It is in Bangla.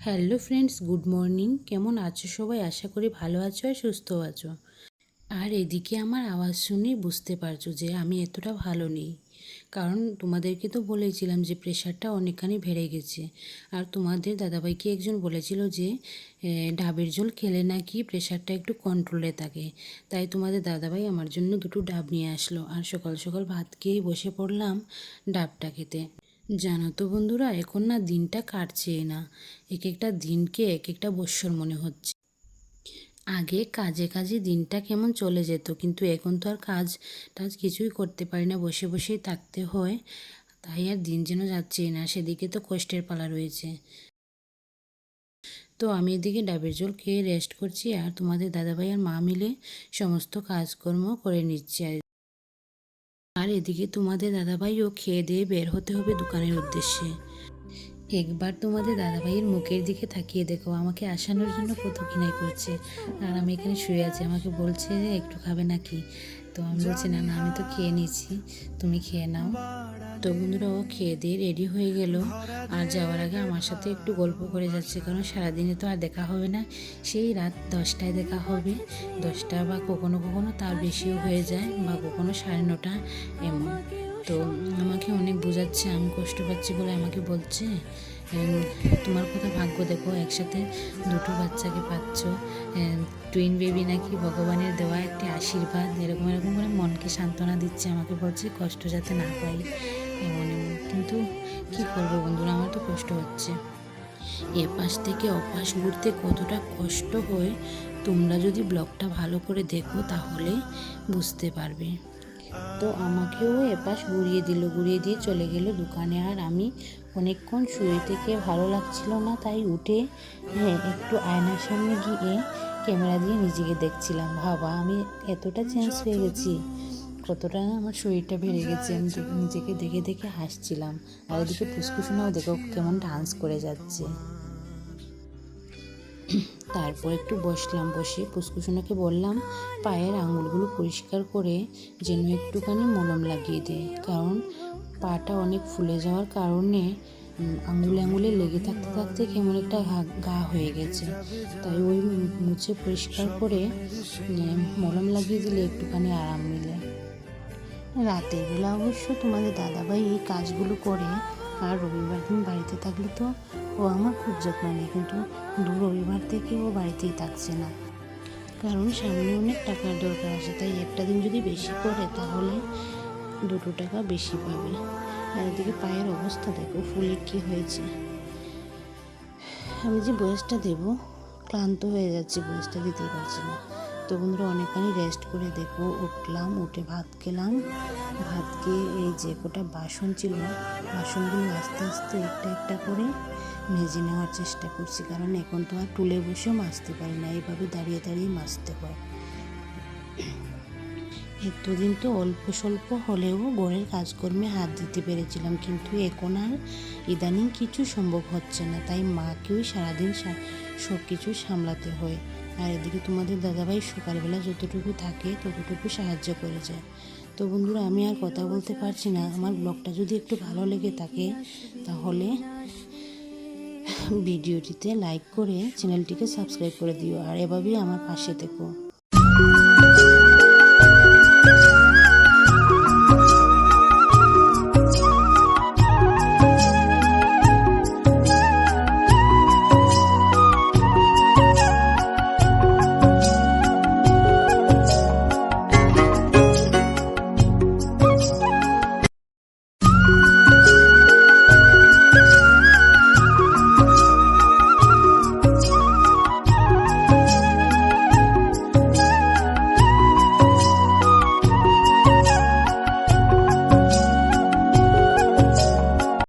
Hello friends, good morning. কেমন আছো সবাই? আশা করি ভালো আছো আর সুস্থ আছো। আর এদিকে আমার আওয়াজ শুনেই বুঝতে পারছ যে আমি এতটা ভালো নেই। কারণ তোমাদেরকে তো বলেছিলাম যে প্রেশারটা অনেকখানি বেড়ে গেছে। আর তোমাদের দাদাভাইকে একজন বলেছিল যে ডাবের জল খেলে নাকি প্রেশারটা একটু কন্ট্রোলে থাকে। তাই তোমাদের দাদাভাই আমার জন্য দুটো ডাব নিয়ে আসলো। আর সকাল সকাল ভাত খেয়ে বসে পড়লাম ডাবটা খেতে। জানো তো বন্ধুরা, এখন না দিনটা কাটছেই না। এক একটা দিনকে এক একটা বৎসর মনে হচ্ছে। আগে কাজে কাজে দিনটা কেমন চলে যেত, কিন্তু এখন তো আর কাজ টাজ কিছুই করতে পারি না, বসে বসেই থাকতে হয়। তাই আর দিন যেন যাচ্ছেই না, সেদিকে তো কষ্টের পালা রয়েছে। তো আমি এদিকে ডাবের জল খেয়ে রেস্ট করছি, আর তোমাদের দাদাভাই আর মা মিলে সমস্ত কাজকর্ম করে নিচ্ছে আর আর এদিকে তোমাদের দাদাভাইও খেয়ে দিয়ে বের হতে হবে দোকানের উদ্দেশ্যে। একবার তোমাদের দাদাভাইয়ের মুখের দিকে তাকিয়ে দেখো, আমাকে আসানোর জন্য কত কিনাই করছে। আর আমি এখানে শুয়ে আছি, আমাকে বলছে যে একটু খাবে নাকি? তো আমি বলছি, না না, আমি তো খেয়ে নিয়েছি তুমি খেয়ে নাও। তো বন্ধুরা, ও খেয়ে দিয়ে রেডি হয়ে গেল। আর যাওয়ার আগে আমার সাথে একটু গল্প করে যাচ্ছে, কারণ সারাদিনে তো আর দেখা হবে না। সেই রাত দশটায় দেখা হবে। দশটা বা কখনো কখনো তার বেশিও হয়ে যায়, বা কখনো সাড়ে নটা এমন। তো আমাকে অনেক বোঝাচ্ছে, আমি কষ্ট পাচ্ছি বলে আমাকে বলছে। তোমার কথা ভাগ্য দেখো, একসাথে দুটো বাচ্চাকে পাচ্ছ। টুইন বেবি নাকি ভগবানের দেওয়া একটি আশীর্বাদ। এরকম এরকম করে মনকে সান্ত্বনা দিচ্ছে, আমাকে বলছে কষ্ট যাতে না পাই। এমন এমন কিন্তু কী করব বন্ধুরা, আমার তো কষ্ট হচ্ছে। এপাশ থেকে অপাশ ঘুরতে কতটা কষ্ট হয়, তোমরা যদি ব্লগটা ভালো করে দেখো তাহলে বুঝতে পারবে। তো আমাকেও এপাশ ঘুরিয়ে দিল, ঘুরিয়ে দিয়ে চলে গেল দোকানে। আর আমি অনেকক্ষণ শুয়ে থেকে ভালো লাগছিল না, তাই উঠে হ্যাঁ একটু আয়নার সামনে গিয়ে ক্যামেরা দিয়ে নিজেকে দেখছিলাম। ভাবা, আমি এতটা চেঞ্জ হয়ে গেছি, কতটা আমার শরীরটা বেড়ে গেছে, আমি নিজেকে দেখে দেখে হাসছিলাম। আর এদিকে পুষ্কুসোনাও দেখো কেমন ডান্স করে যাচ্ছে। তারপর একটু বসলাম বসে পুষ্কুসোনাকে বললাম, পায়ের আঙুলগুলো পরিষ্কার করে যেন একটুখানি মলম লাগিয়ে দেয় কারণ পাটা অনেক ফুলে যাওয়ার কারণে আঙুলে আঙুলে লেগে থাকতে থাকতে কেমন একটা ঘা হয়ে গেছে। তাই ওই মুছে পরিষ্কার করে মলম লাগিয়ে দিলে একটুখানি আরাম মিলে। রাতের বেলা অবশ্য তোমাদের দাদাভাই এই কাজগুলো করে, আর রবিবার দিন বাড়িতে থাকলে তো ও আমার খুব যত্ন নেয়, কিন্তু দু রবিবার থেকে ও বাড়িতেই থাকছে না। কারণ সামনে অনেক টাকার দরকার আছে, তাই একটা দিন যদি বেশি করে তাহলে দুটো টাকা বেশি পাবে। আর এদিকে পায়ের অবস্থা দেখো, ফুলে কি হয়েছে। আমি যে বয়সটা দেব, ক্লান্ত হয়ে যাচ্ছে, বয়সটা দিতেই পারছি না। তো বন্ধুরা, অনেকখানি রেস্ট করে দেখো, উঠলাম, উঠে ভাত খেলাম। ভাত খেয়ে এই যে কটা বাসন ছিল, বাসনগুলো আস্তে আস্তে একটা একটা করে মেজে নেওয়ার চেষ্টা করছি, কারণ এখন তো আর টুলে বসেও মাজতে পারি না, এইভাবে দাঁড়িয়ে দাঁড়িয়ে মাজতে হয়। এতদিন তো অল্প স্বল্প হলেও ঘরের কাজকর্মে হাত দিতে পেরেছিলাম, কিন্তু এখন আর ইদানিং কিছু সম্ভব হচ্ছে না, তাই মাকেও সারাদিন সব কিছু সামলাতে হয়। আর এদিকে তোমাদের দাদাভাই সকালবেলা যতটুকু থাকে ততটুকু সাহায্য করে যায়। তো বন্ধুরা, আমি আর কথা বলতে পারছি না। আমার ব্লগটা যদি একটু ভালো লেগে থাকে, তাহলে ভিডিওটিতে লাইক করে চ্যানেলটিকে সাবস্ক্রাইব করে দিও। আর এভাবেই আমার পাশে থেকো।